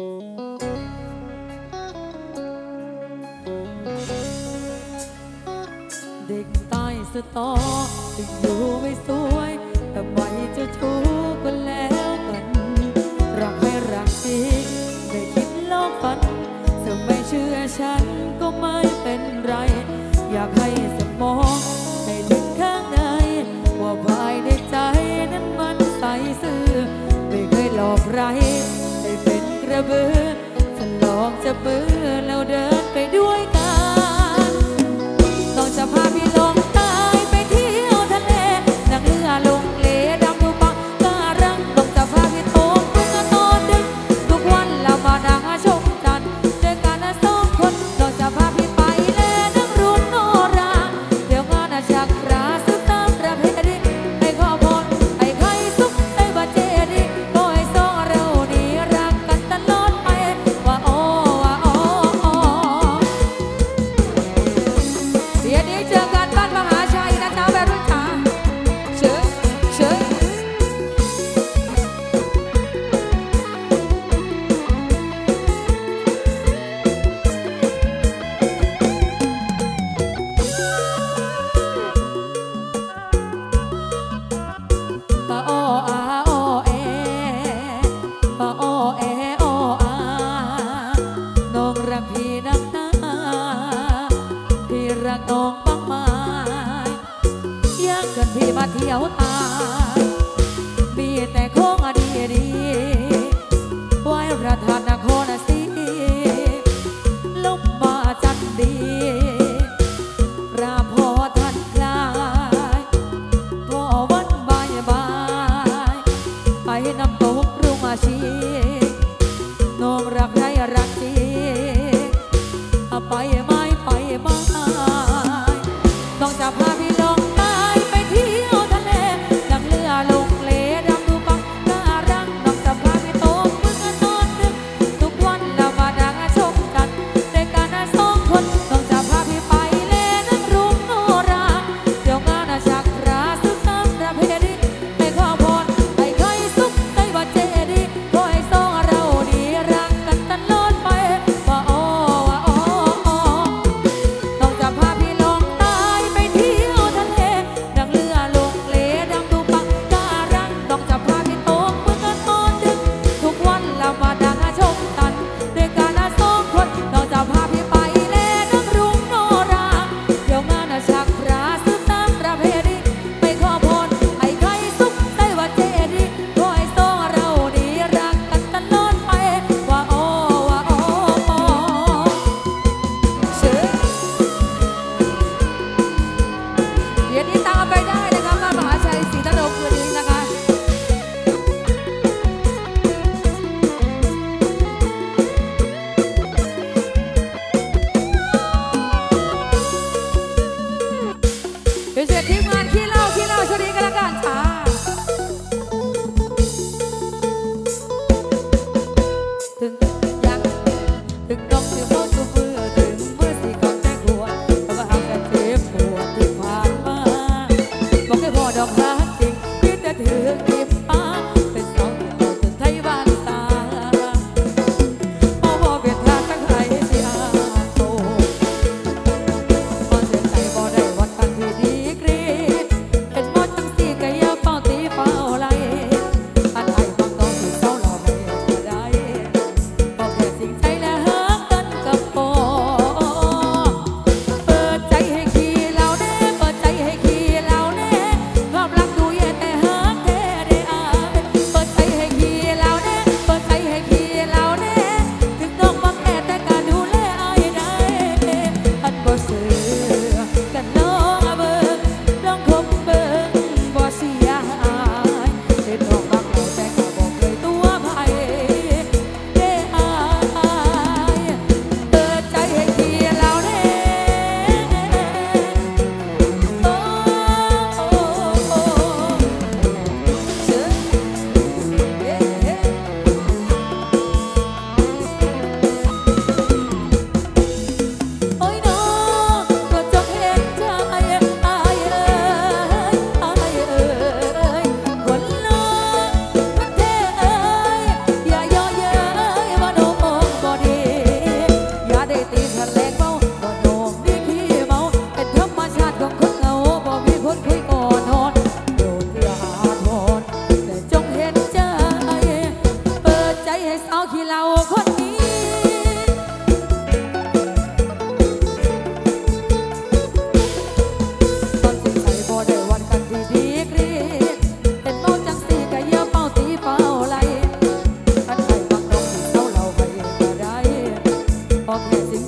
เด็กตายสตอถึงอยู่ไม่สวย แต่ไวจะทุกข์ก็แล้วกัน รักไม่รักจริงไม่คิดลอกฝันเธอไม่เชื่อฉันก็ไม่เป็นไร I'll be. พอ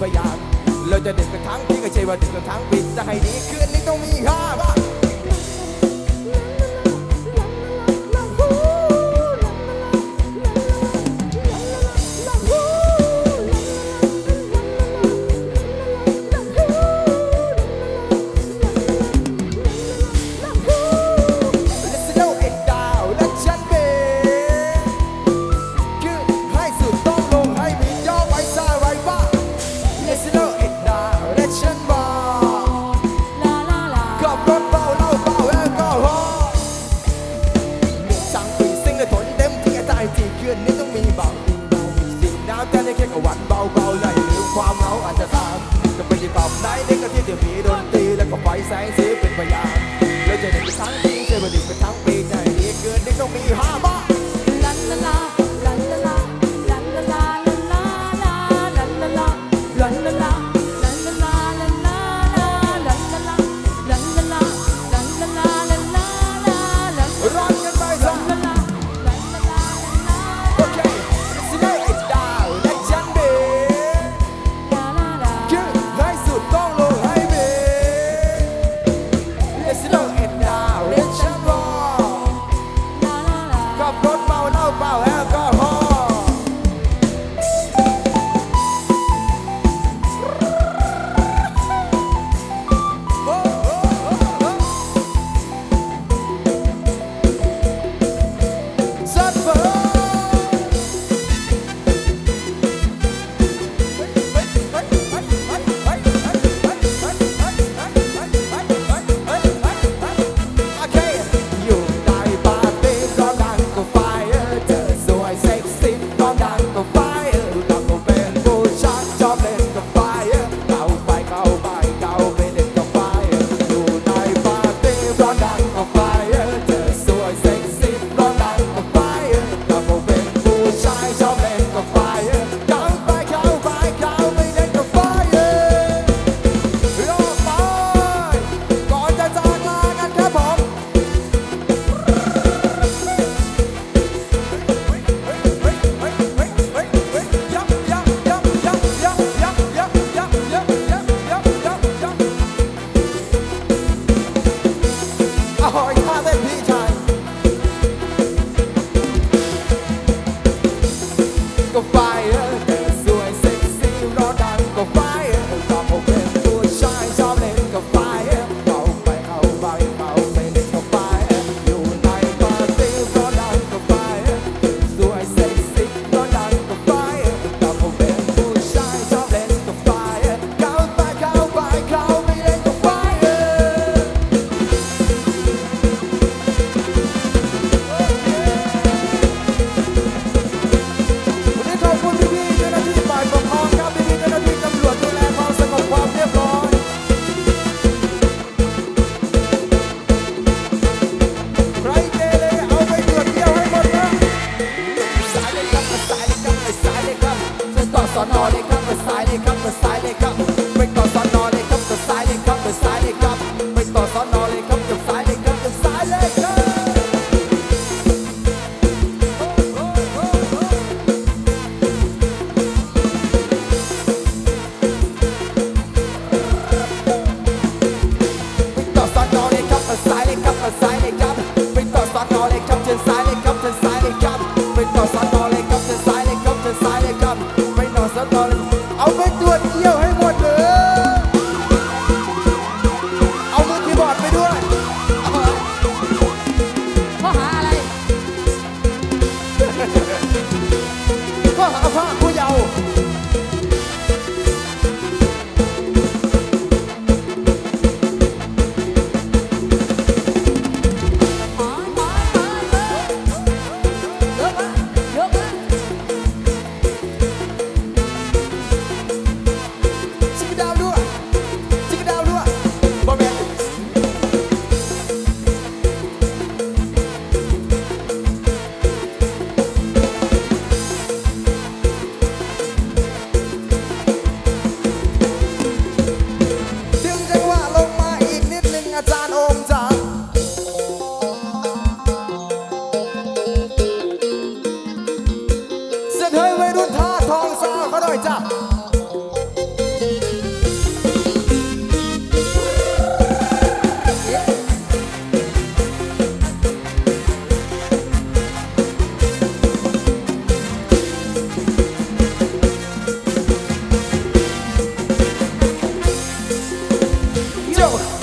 พยานเราจะเด็ดกันทั้งปีก็ใช่ว่าเด็ดกันทั้งปีจะให้ดีคืนนี้ต้องมีห้าบ้าง Passa Joe.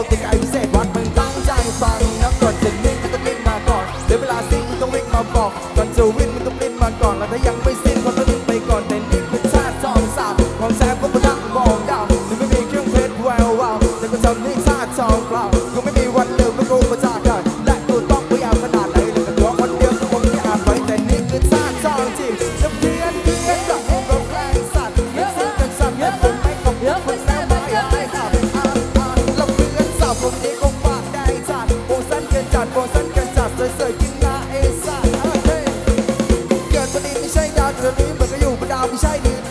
พูด เรื่องนี้มันก็อยู่บนดาวไม่ใช่หรือ